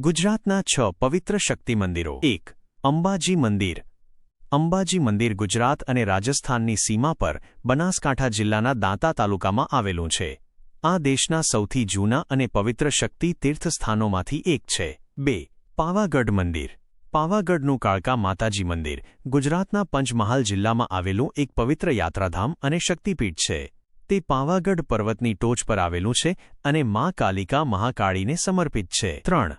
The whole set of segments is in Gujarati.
ગુજરાતના છ પવિત્ર શક્તિ મંદિરો એક, અંબાજી મંદિર. અંબાજી મંદિર ગુજરાત અને રાજસ્થાનની સીમા પર બનાસકાંઠા જિલ્લાના દાંતા તાલુકામાં આવેલું છે. આ દેશના સૌથી જૂના અને પવિત્ર શક્તિ તીર્થસ્થાનોમાંથી એક છે. બે, પાવાગઢ મંદિર. પાવાગઢનું કાળકા માતાજી મંદિર ગુજરાતના પંચમહાલ જિલ્લામાં આવેલું એક પવિત્ર યાત્રાધામ અને શક્તિપીઠ છે. તે પાવાગઢ પર્વતની ટોચ પર આવેલું છે અને મા કાલિકા મહાકાળીને સમર્પિત છે. ત્રણ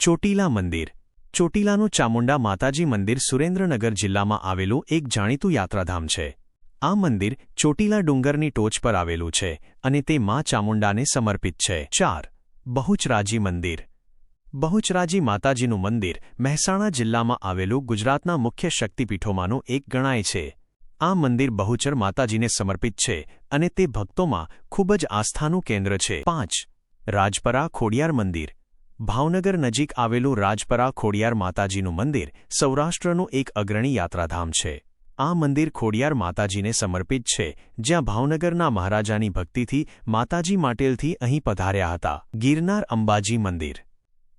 ચોટીલા મંદિર. ચોટીલાનું ચામુંડા માતાજી મંદિર સુરેન્દ્રનગર જિલ્લામાં આવેલું એક જાણીતું યાત્રાધામ છે. આ મંદિર ચોટીલા ડુંગરની ટોચ પર આવેલું છે અને તે મા ચામુંડાને સમર્પિત છે. ચાર. બહુચરાજી મંદિર. બહુચરાજી માતાજીનું મંદિર મહેસાણા જિલ્લામાં આવેલું ગુજરાતના મુખ્ય શક્તિપીઠોમાંનું એક ગણાય છે. આ મંદિર બહુચર માતાજીને સમર્પિત છે અને તે ભક્તોમાં ખૂબ જ આસ્થાનું કેન્દ્ર છે. પાંચ. રાજપરા ખોડિયાર મંદિર. ભાવનગર નજીક આવેલું રાજપરા ખોડિયાર માતાજીનું મંદિર સૌરાષ્ટ્રનું એક અગ્રણી યાત્રાધામ છે. આ મંદિર ખોડિયાર માતાજીને સમર્પિત છે, જ્યાં ભાવનગરના મહારાજાની ભક્તિથી માતાજી માટેલથી અહીં પધાર્યા હતા. ગિરનાર અંબાજી મંદિર.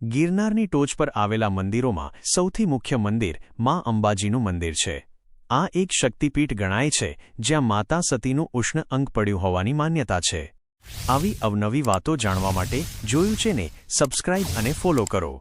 ગિરનારની ટોચ પર આવેલા મંદિરોમાં સૌથી મુખ્ય મંદિર મા અંબાજીનું મંદિર છે. આ એક શક્તિપીઠ ગણાય છે, જ્યાં માતા સતીનું ઉષ્ણ અંગ પડ્યું હોવાની માન્યતા છે. આવી અવનવી વાતો જાણવા માટે જોયું છે ને સબસ્ક્રાઇબ અને ફોલો કરો.